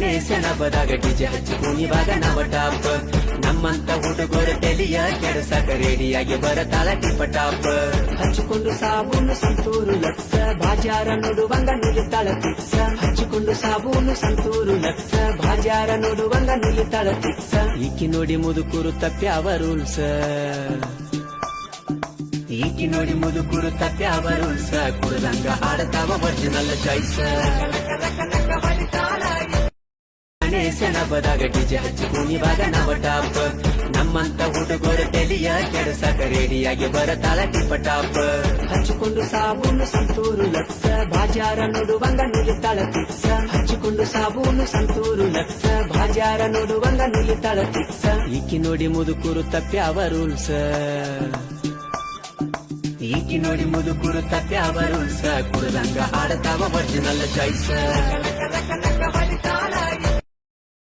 ಗಣೇಶನ ಸೆಣಬದಾಗ ಡಿಜೆ ಹಚ್ಚಿ ಕುಣಿವಾಗ ನವ ಟಾಪ್. ನಮ್ಮಂತ ಹುಡುಗರು ತೆಲಿಯ ಕೆಡಸಕ ರೆಡಿಯಾಗಿ ಬರತಾಳ ಟಿಪ ಟಾಪ್. ಹಚ್ಚಿಕೊಂಡು ಸಾಬೂನು, ಸಂತೂರು ಲಕ್ಷ ಬಾಜಾರ ನೋಡುವಂಗ ನಿಲ್ಲುತ್ತಾಳ ಫಿಕ್ಸ ಹಚ್ಚಿಕೊಂಡು ಸಾಬೂನು, ಸಂತೂರು ಲಕ್ಷ ಬಾಜಾರ ನೋಡುವಂಗ ನಿಲ್ಲುತ್ತಾಳ ಫಿಕ್ಸ ಈಕಿ ನೋಡಿ ಮುದುಕುರು ತಪ್ಪ್ಯಾವ ರೂಲ್ಸ ಈಕಿ ನೋಡಿ ಮುದುಕುರು ತಪ್ಪ್ಯಾವ ರೂಲ್ಸ ಕುಡ್ದಂಗ ಆಡತಾವ ಒರಿಜಿನಲ್ ಚಾಯ್ಸ. ಗಣೇಶನ ಸೆನಬದಾಗ ಡಿಜೆ ಹಚ್ಚಿ ಕುಣಿವಾಗ ನವ ಟಾಪ್. ನಮ್ಮಂತ ಹುಡುಗರು ತೆಲಿಯ ಕೆಡಸಕ ರೆಡಿಯಾಗಿ ಬರತಾಳ ಟಿಪ್ಪ ಟಾಪ್. ಹಚ್ಚಿಕೊಂಡು ಸಾಬೂನು ಸಂತೂರು ಲಕ್ಷ ಬಾಜಾರ ನೋಡುವಂಗ ನಿಲ್ಲುತ್ತಾಳ ಫಿಕ್ಸ ಹಚ್ಚಿಕೊಂಡು ಸಾಬೂನು ಸಂತೂರು ಲಕ್ಷ ಬಾಜಾರ ನೋಡುವಂಗ ನಿಲ್ಲುತ್ತಾಳ ಫಿಕ್ಸ ಈಕಿ ನೋಡಿ ಮುದುಕೂರು ತಪ್ಪ್ಯಾವ ರೂಲ್ಸ್ ಈಕಿ ನೋಡಿ ಮುದುಕೂರು ತಪ್ಪ್ಯಾವ ರೂಲ್ಸ ಕುಡ್ದಂಗ ಆಡತಾವ ಒರಿಜಿನಲ್ ಚಾಯ್ಸ.